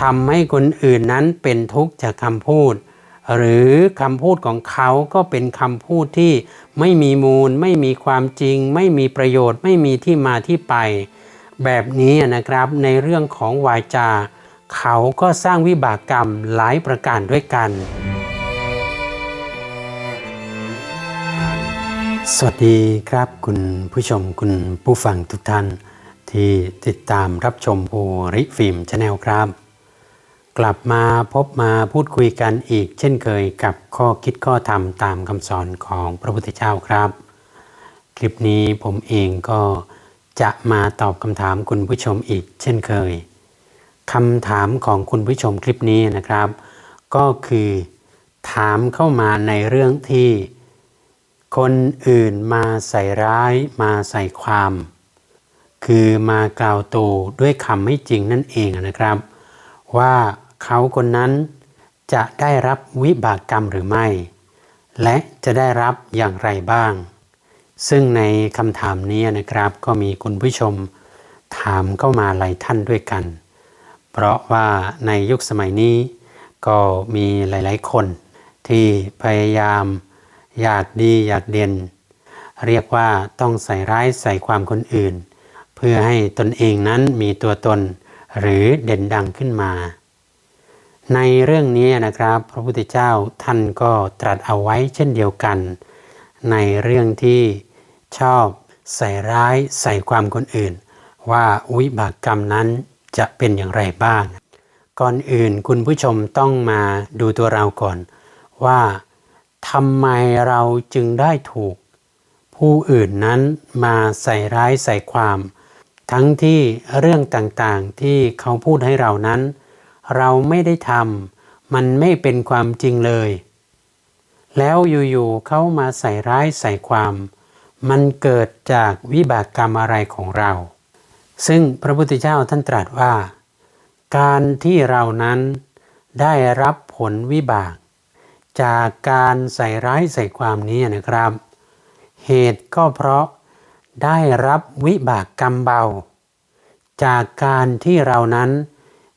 ทำให้คนอื่นนั้นเป็นทุกข์จากคำพูด หรือคำพูดของเขาก็เป็นคำพูดที่ไม่มีมูล ไม่มีความจริง ไม่มีประโยชน์ ไม่มีที่มาที่ไป แบบนี้นะครับในเรื่องของวาจา เขาก็สร้างวิบากกรรมหลายประการด้วยกัน สวัสดีครับคุณผู้ชมคุณผู้ฟังทุกท่านที่ติดตามรับชมโอริฟิล์มชาแนลครับ กลับมาพบมาพูดคุยกันอีก เช่นเคยกับข้อคิดข้อธรรมตามคำสอนของพระพุทธเจ้าครับ คลิปนี้ผมเองก็จะมาตอบคำถามคุณผู้ชมอีก เช่นเคยคำถามของคุณผู้ชมคลิปนี้นะครับ ก็คือถามเข้ามาในเรื่องที่ คนอื่นมาใส่ร้ายมาใส่ความ คือมากล่าวตูด้วยคำไม่จริงนั่นเองนะครับ ว่า เขาคนนั้นจะได้รับวิบากกรรมหรือไม่ และจะได้รับอย่างไรบ้าง ซึ่งในคำถามนี้นะครับ ก็มีคุณผู้ชมถามเข้ามาหลายท่านด้วยกัน เพราะว่าในยุคสมัยนี้ก็มีหลาย ๆ คนที่พยายามอยากดีอยากเด่น เรียกว่าต้องใส่ร้ายใส่ความคนอื่น เพื่อให้ตนเองนั้นมีตัวตนหรือเด่นดังขึ้นมา ในเรื่องนี้นะครับ พระพุทธเจ้าท่านก็ตรัสเอาไว้เช่นเดียวกัน ในเรื่องที่ชอบใส่ร้ายใส่ความคนอื่น ว่าวิบากกรรมนั้นจะเป็นอย่างไรบ้าง ก่อนอื่นคุณผู้ชมต้องมาดูตัวเราก่อน ว่าทำไมเราจึงได้ถูก ผู้อื่นนั้นมาใส่ร้ายใส่ความ ทั้งที่เรื่องต่างๆที่เขาพูดให้เรานั้น เราไม่ได้ทำมันไม่เป็นความจริงเลย แล้วอยู่ๆเขามาใส่ร้ายใส่ความ มันเกิดจากวิบากกรรมอะไรของเรา ซึ่งพระพุทธเจ้าท่านตรัสว่า การที่เรานั้นได้รับผลวิบาก จากการใส่ร้ายใส่ความนี้นะครับ เหตุก็เพราะได้รับวิบากกรรมเบา จากการที่เรานั้น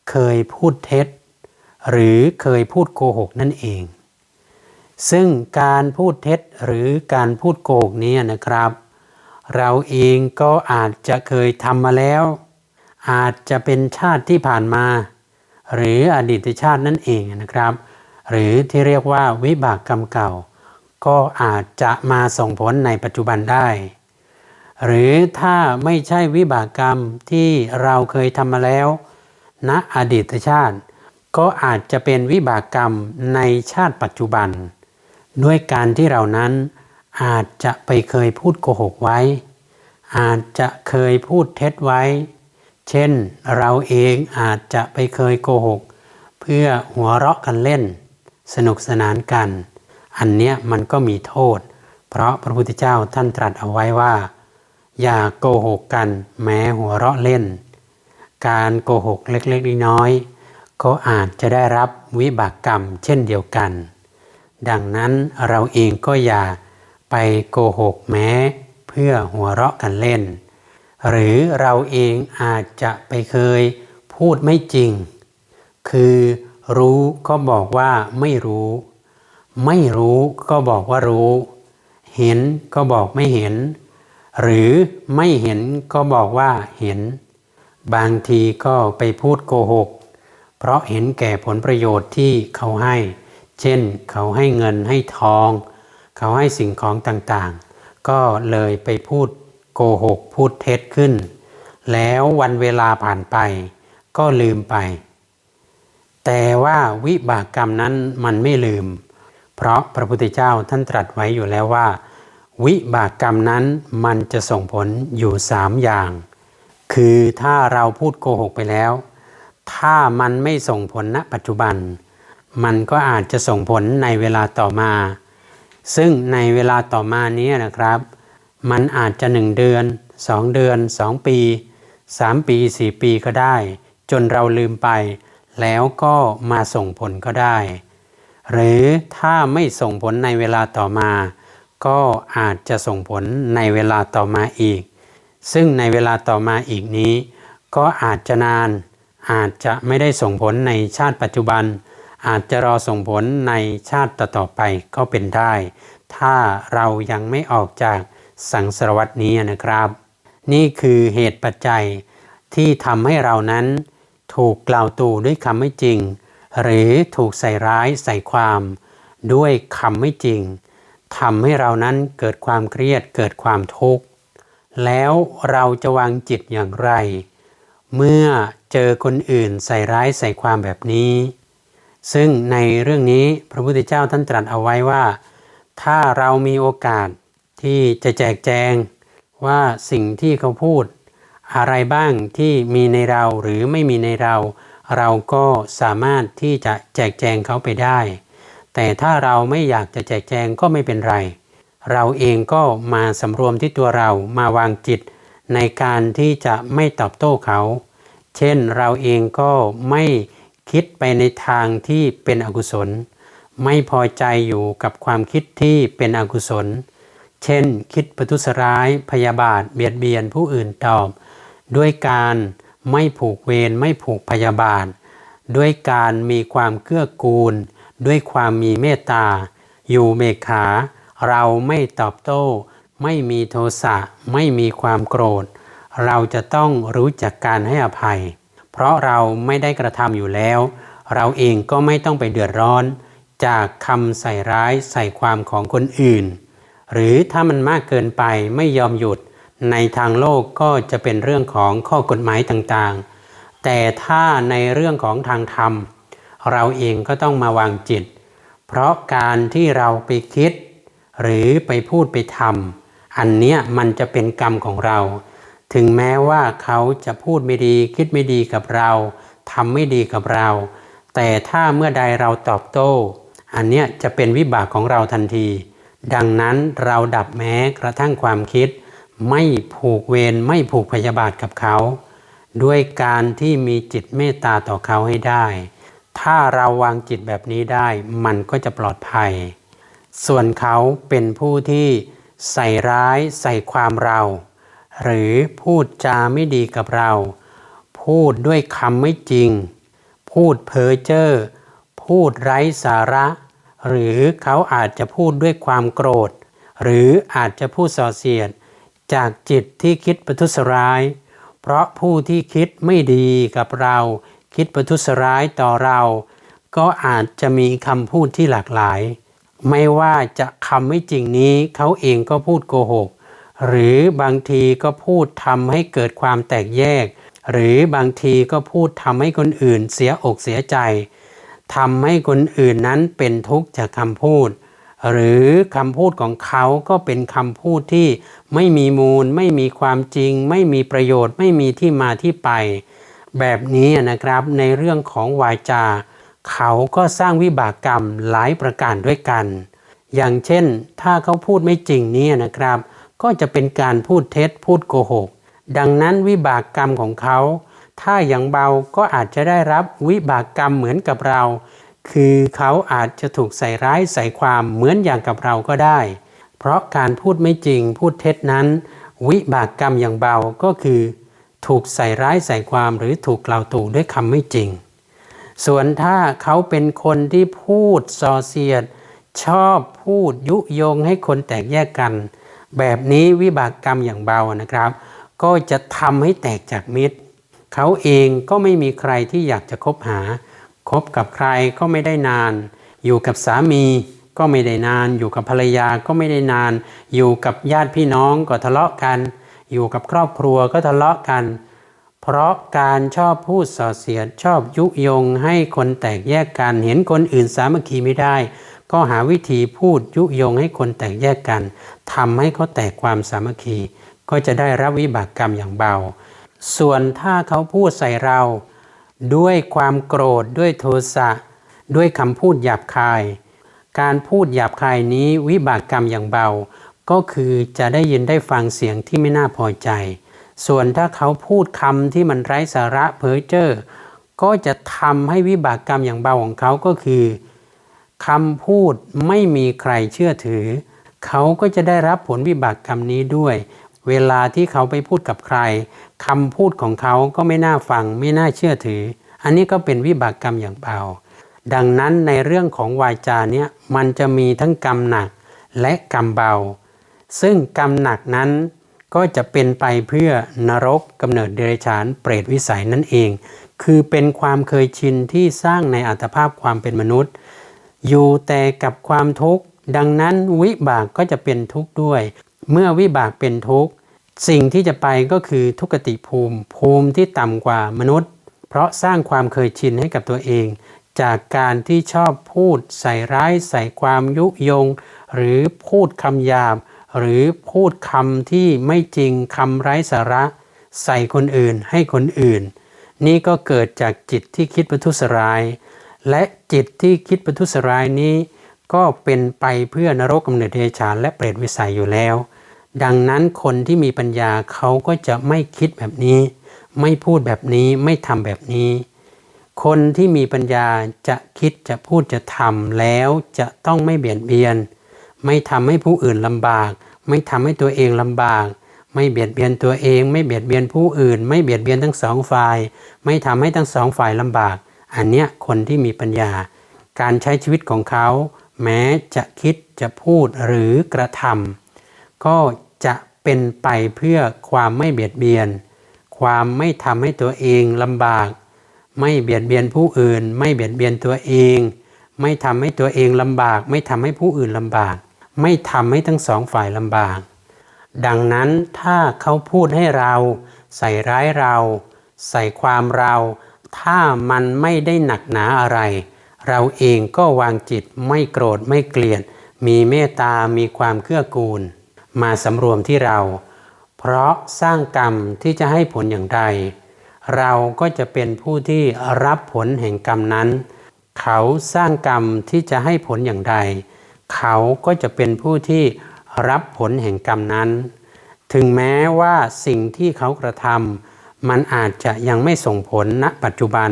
เคยพูดเท็จ หรือเคยพูดโกหกนั่นเอง ซึ่งการพูดเท็จหรือการพูดโกหกนี้นะครับ เราเองก็อาจจะเคยทำมาแล้ว อาจจะเป็นชาติที่ผ่านมา หรืออดีตชาตินั่นเองนะครับ หรือที่เรียกว่าวิบากกรรมเก่า ก็อาจจะมาส่งผลในปัจจุบันได้หรือถ้าไม่ใช่วิบากกรรมที่เราเคยทำมาแล้ว ณอดีตชาติ ก็อาจจะเป็นวิบากกรรมในชาติปัจจุบัน ด้วยการที่เรานั้นอาจจะไปเคยพูดโกหกไว้ อาจจะเคยพูดเท็จไว้ เช่นเราเองอาจจะไปเคยโกหก เพื่อหัวเราะกันเล่น สนุกสนานกัน อันเนี้ยมันก็มีโทษ เพราะพระพุทธเจ้าท่านตรัสเอาไว้ว่า อย่าโกหกกันแม้หัวเราะเล่น การโกหกเล็กๆน้อยๆก็อาจจะได้รับวิบากกรรมเช่นเดียวกัน ดังนั้นเราเองก็อย่าไปโกหกแม้เพื่อหัวเราะกันเล่น หรือเราเองอาจจะไปเคยพูดไม่จริง คือรู้ก็บอกว่าไม่รู้ ไม่รู้ก็บอกว่ารู้ เห็นก็บอกไม่เห็น หรือไม่เห็นก็บอกว่าเห็น บางทีก็ไปพูดโกหก เพราะเห็นแก่ผลประโยชน์ที่เขาให้ เช่น เขาให้เงินให้ทอง เขาให้สิ่งของต่างๆ ก็เลยไปพูดโกหก พูดเท็จขึ้น แล้ววันเวลาผ่านไป ก็ลืมไป แต่ว่าวิบากกรรมนั้นมันไม่ลืม เพราะพระพุทธเจ้าท่านตรัสไว้อยู่แล้วว่า วิบากกรรมนั้นมันจะส่งผลอยู่สามอย่าง คือถ้าเราพูดโกหกไปแล้ว ถ้ามันไม่ส่งผลณปัจจุบัน มันก็อาจจะส่งผลในเวลาต่อมา ซึ่งในเวลาต่อมานี้นะครับ มันอาจจะหนึ่งเดือนสองเดือนสองปีสามปีสี่ปีก็ได้ จนเราลืมไป แล้วก็มาส่งผลก็ได้ หรือถ้าไม่ส่งผลในเวลาต่อมา ก็อาจจะส่งผลในเวลาต่อมาอีก ซึ่งในเวลาต่อมาอีกนี้ ก็อาจจะนาน อาจจะไม่ได้ส่งผลในชาติปัจจุบัน อาจจะรอส่งผลในชาติต่อๆไปก็เป็นได้ ถ้าเรายังไม่ออกจากสังสารวัตนี้นะครับ นี่คือเหตุปัจจัยที่ทำให้เรานั้น ถูกกล่าวตู่ด้วยคำไม่จริง หรือถูกใส่ร้ายใส่ความ ด้วยคำไม่จริงทำให้เรานั้นเกิดความเครียดเกิดความทุกข์ แล้วเราจะวางจิตอย่างไร เมื่อเจอคนอื่นใส่ร้ายใส่ความแบบนี้ ซึ่งในเรื่องนี้พระพุทธเจ้าท่านตรัสเอาไว้ว่า ถ้าเรามีโอกาสที่จะแจกแจงว่าสิ่งที่เขาพูด อะไรบ้างที่มีในเราหรือไม่มีในเรา เราก็สามารถที่จะแจกแจงเขาไปได้ แต่ถ้าเราไม่อยากจะแจกแจงก็ไม่เป็นไร เราเองก็มาสำรวมที่ตัวเรามาวางจิต ในการที่จะไม่ตอบโต้เขา เช่นเราเองก็ไม่คิดไปในทางที่เป็นอกุศล ไม่พอใจอยู่กับความคิดที่เป็นอกุศล เช่น คิดประทุษร้ายพยาบาทเบียดเบียนผู้อื่นตอบ ด้วยการไม่ผูกเวรไม่ผูกพยาบาท ด้วยการมีความเกื้อกูล ด้วยความมีเมตตา อยู่เมขา เราไม่ตอบโต้ ไม่มีโทสะ ไม่มีความโกรธ เราจะต้องรู้จักการให้อภัย เพราะเราไม่ได้กระทำอยู่แล้ว เราเองก็ไม่ต้องไปเดือดร้อน จากคำใส่ร้ายใส่ความของคนอื่น หรือถ้ามันมากเกินไปไม่ยอมหยุด ในทางโลกก็จะเป็นเรื่องของข้อกฎหมายต่างๆ แต่ถ้าในเรื่องของทางธรรม เราเองก็ต้องมาวางจิต เพราะการที่เราไปคิด หรือไปพูดไปทำอันเนี้ยมันจะเป็นกรรมของเรา ถึงแม้ว่าเขาจะพูดไม่ดีคิดไม่ดีกับเราทำไม่ดีกับเรา แต่ถ้าเมื่อใดเราตอบโต้ อันเนี้ยจะเป็นวิบากของเราทันที ดังนั้นเราดับแม้กระทั่งความคิด ไม่ผูกเวรไม่ผูกพยาบาทกับเขา ด้วยการที่มีจิตเมตตาต่อเขาให้ได้ ถ้าเราวางจิตแบบนี้ได้มันก็จะปลอดภัย ส่วนเขาเป็นผู้ที่ใส่ร้ายใส่ความเรา หรือพูดจาไม่ดีกับเรา พูดด้วยคำไม่จริง พูดเพ้อเจ้อพูดไร้สาระ หรือเขาอาจจะพูดด้วยความโกรธ หรืออาจจะพูดส่อเสียด จากจิตที่คิดประทุษร้าย เพราะผู้ที่คิดไม่ดีกับเรา คิดประทุษร้ายต่อเรา ก็อาจจะมีคำพูดที่หลากหลาย ไม่ว่าจะคำไม่จริงนี้เขาเองก็พูดโกหก หรือบางทีก็พูดทำให้เกิดความแตกแยก หรือบางทีก็พูดทำให้คนอื่นเสียอกเสียใจทำให้คนอื่นนั้นเป็นทุกข์จากคำพูด หรือคำพูดของเขาก็เป็นคำพูดที่ไม่มีมูล ไม่มีความจริง ไม่มีประโยชน์ ไม่มีที่มาที่ไป แบบนี้นะครับในเรื่องของวาจา เขาก็สร้างวิบากกรรมหลายประการด้วยกัน อย่างเช่น ถ้าเขาพูดไม่จริงเนี่ยนะครับ ก็จะเป็นการพูดเท็จพูดโกหก ดังนั้นวิบากกรรมของเขา ถ้าอย่างเบาก็อาจจะได้รับวิบากกรรมเหมือนกับเรา คือเขาอาจจะถูกใส่ร้ายใส่ความเหมือนอย่างกับเราก็ได้ เพราะการพูดไม่จริงพูดเท็จนั้น วิบากกรรมอย่างเบาก็คือ ถูกใส่ร้ายใส่ความหรือถูกกล่าวตู่ด้วยคำไม่จริง ส่วนถ้าเขาเป็นคนที่พูดส่อเสียด ชอบพูดยุยงให้คนแตกแยกกัน แบบนี้วิบากกรรมอย่างเบานะครับ ก็จะทำให้แตกจากมิตร เขาเองก็ไม่มีใครที่อยากจะคบหาคบกับใครก็ไม่ได้นาน อยู่กับสามีก็ไม่ได้นาน อยู่กับภรรยาก็ไม่ได้นาน อยู่กับญาติพี่น้องก็ทะเลาะกัน อยู่กับครอบครัวก็ทะเลาะกัน เพราะการชอบพูดส่อเสียดชอบยุยงให้คนแตกแยกกัน เห็นคนอื่นสามัคคีไม่ได้ ก็หาวิธีพูดยุยงให้คนแตกแยกกันทำให้เขาแตกความสามัคคี ก็จะได้รับวิบากกรรมอย่างเบา ส่วนถ้าเขาพูดใส่เรา ด้วยความโกรธด้วยโทสะด้วยคำพูดหยาบคาย การพูดหยาบคายนี้วิบากกรรมอย่างเบา ก็คือจะได้ยินได้ฟังเสียงที่ไม่น่าพอใจ ส่วนถ้าเขาพูดคำที่มันไร้สาระเพ้อเจ้อก็จะทำให้วิบากกรรมอย่างเบาของเขาก็คือคำพูดไม่มีใครเชื่อถือ เขาก็จะได้รับผลวิบากกรรมนี้ด้วย เวลาที่เขาไปพูดกับใครคำพูดของเขาก็ไม่น่าฟังไม่น่าเชื่อถือ อันนี้ก็เป็นวิบากกรรมอย่างเบาดังนั้นในเรื่องของวาจาเนี่ยมันจะมีทั้งกรรมหนักและกรรมเบา ซึ่งกรรมหนักนั้น ก็จะเป็นไปเพื่อนรกกำเนิดเดรัจฉานเปรตวิสัยนั่นเอง คือเป็นความเคยชินที่สร้างในอัตภาพความเป็นมนุษย์ อยู่แต่กับความทุกข์ ดังนั้นวิบากก็จะเป็นทุกข์ด้วย เมื่อวิบากเป็นทุกข์ สิ่งที่จะไปก็คือทุกติภูมิ ภูมิที่ต่ำกว่ามนุษย์ เพราะสร้างความเคยชินให้กับตัวเอง จากการที่ชอบพูดใส่ร้ายใส่ความยุยง หรือพูดคำหยาบ หรือพูดคำที่ไม่จริงคำไร้สาระ ใส่คนอื่นให้คนอื่น นี่ก็เกิดจากจิตที่คิดประทุษร้าย และจิตที่คิดประทุษร้ายนี้ ก็เป็นไปเพื่อนรกกำเนิดเดรัจฉานและเปรตวิสัยอยู่แล้ว ดังนั้นคนที่มีปัญญาเขาก็จะไม่คิดแบบนี้ ไม่พูดแบบนี้ไม่ทำแบบนี้ คนที่มีปัญญาจะคิดจะพูดจะทำแล้วจะต้องไม่เบียดเบียนไม่ทำให้ผู้อื่นลำบาก ไม่ทำให้ตัวเองลำบาก ไม่เบียดเบียนตัวเอง ไม่เบียดเบียนผู้อื่น ไม่เบียดเบียนทั้งสองฝ่าย ไม่ทำให้ทั้งสองฝ่ายลำบาก อันเนี้ยคนที่มีปัญญา การใช้ชีวิตของเขา แม้จะคิดจะพูดหรือกระทำก็จะเป็นไปเพื่อความไม่เบียดเบียน ความไม่ทำให้ตัวเองลำบาก ไม่เบียดเบียนผู้อื่น ไม่เบียดเบียนตัวเอง ไม่ทำให้ตัวเองลำบาก ไม่ทำให้ผู้อื่นลำบาก ไม่ทำให้ทั้งสองฝ่ายลำบาก ดังนั้นถ้าเขาพูดให้เราใส่ร้ายเรา ใส่ความเรา ถ้ามันไม่ได้หนักหนาอะไร เราเองก็วางจิตไม่โกรธไม่เกลียด มีเมตตา มีความเกื้อกูล มาสำรวมที่เรา เพราะสร้างกรรมที่จะให้ผลอย่างใด เราก็จะเป็นผู้ที่รับผลแห่งกรรมนั้น เขาสร้างกรรมที่จะให้ผลอย่างใด เขาก็จะเป็นผู้ที่รับผลแห่งกรรมนั้น ถึงแม้ว่าสิ่งที่เขากระทำมันอาจจะยังไม่ส่งผลณปัจจุบัน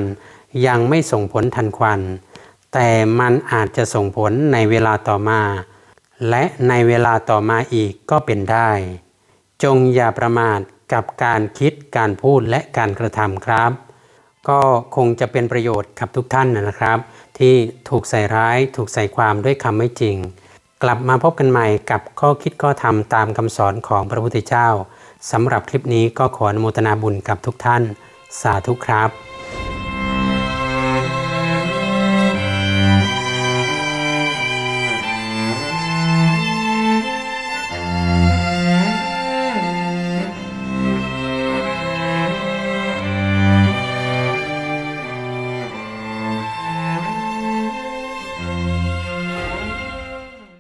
ยังไม่ส่งผลทันควัน แต่มันอาจจะส่งผลในเวลาต่อมา และในเวลาต่อมาอีกก็เป็นได้ จงอย่าประมาทกับการคิดการพูดและการกระทำครับ ก็คงจะเป็นประโยชน์กับทุกท่านนะครับ ที่ถูกใส่ร้าย ถูกใส่ความด้วยคำไม่จริง กลับมาพบกันใหม่กับข้อคิดข้อธรรมตามคำสอนของพระพุทธเจ้าสำหรับคลิปนี้ก็ขออนุโมทนาบุญกับทุกท่าน สาธุครับ